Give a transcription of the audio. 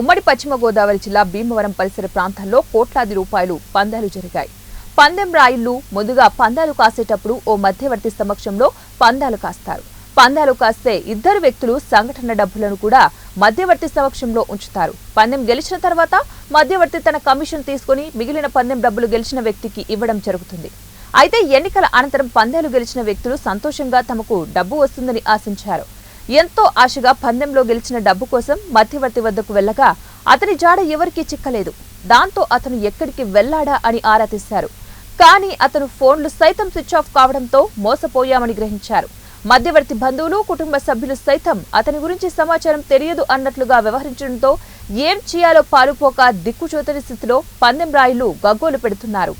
ఉమ్మడి పశ్చిమ గోదావరి జిల్లా భీమవరం పరిసర ప్రాంతాల్లో కోట్లాది రూపాయలు పందాలు జరిగాయి. పందెం రాయిళ్ళు ముందుగా పందాలు కాసేటప్పుడు ఓ మధ్యవర్తి సమక్షంలో పందాలు కాస్తారు. పందాలు కాస్తే ఇద్దరు వ్యక్తులు సంఘటన డబ్బులను కూడా మధ్యవర్తి సమక్షంలో ఉంచుతారు. పందెం గెలిచిన తర్వాత మధ్యవర్తి తన కమిషన్ తీసుకుని మిగిలిన పందెం డబ్బులు గెలిచిన వ్యక్తికి ఇవ్వడం జరుగుతుంది. అయితే ఎన్నికల అనంతరం పందాలు గెలిచిన వ్యక్తులు సంతోషంగా తమకు డబ్బు వస్తుందని ఆశించారు. ఎంతో ఆశగా పందెంలో గెలిచిన డబ్బు కోసం మధ్యవర్తి వద్దకు వెళ్ళగా అతని జాడ ఎవరికీ చిక్కలేదు. దాంతో అతను ఎక్కడికి వెళ్ళాడా అని ఆరా తీశారు. కానీ అతను ఫోన్లు సైతం స్విచ్ ఆఫ్ కావడంతో మోసపోయామని గ్రహించారు. మధ్యవర్తి బంధువులు కుటుంబ సభ్యులు సైతం అతని గురించి సమాచారం తెలియదు అన్నట్లుగా వ్యవహరించడంతో ఏం చేయాలో పాలుపోక దిక్కుచోతని స్థితిలో పందెం రాయులు గగ్గోలు పెడుతున్నారు.